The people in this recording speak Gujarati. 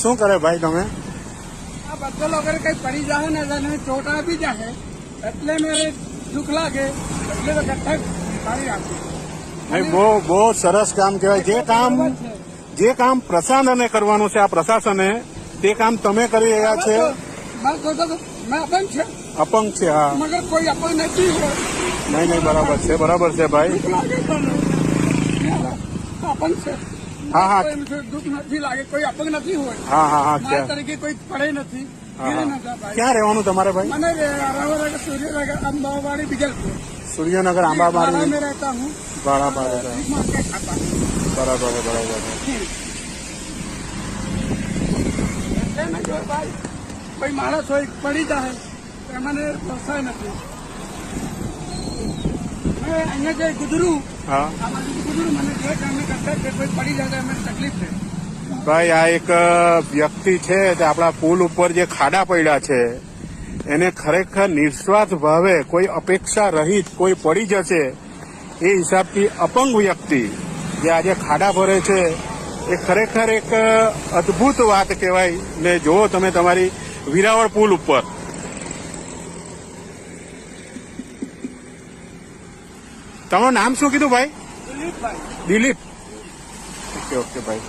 શું કરે ભાઈ તમે? આ બદલ વગર કઈ પડી જાય ને એને ચોટ આપી જાય એટલે મારે દુઃખ લાગે એટલે તો ગઠ્ઠા કાઢી રાખું. બહુ બહુ સરસ કામ કહેવાય. જે કામ જે કામ પ્રશાસને કરવાનું છે આ પ્રશાસને તે કામ તમે કરી રહ્યા છે. અપંગ છે. અપંગ છે હા. મગર કોઈ અપંગ નથી નહીં નહીં બરાબર છે બરાબર છે ભાઈ. અપંગ છે. હા હા. દુઃખ નથી લાગે કોઈ અપંગ નથી હોય. હા હા હા તરીકે કોઈ પડે નથી. ક્યાં રહેવાનું તમારે ભાઈ? મને સૂર્યનગર આંબાવાડી બીજા સૂર્યનગર આંબાવાડી રહેતા હું. બરાબર બરાબર. ભાઈ કોઈ માણસ હોય પડી જાય તો મને પોસાય નથી. અહીંયા જે ગુજરું ભાઈ, આ એક વ્યક્તિ છે આપણા પુલ ઉપર જે ખાડા પડ્યા છે, એને ખરેખર નિસ્વાર્થ ભાવે, કોઈ અપેક્ષા રહિત, કોઈ પડી જશે, એ હિસાબથી અપંગ વ્યક્તિ જે આજે ખાડા ભરે છે, એ ખરેખર એક, અદ્ભુત વાત કહેવાય. ને જુઓ તમે તમારી વિરાવળ પુલ ઉપર. તમારું નામ શું કીધું ભાઈ? દિલીપભાઈ. દિલીપ. ઓકે ઓકે ભાઈ.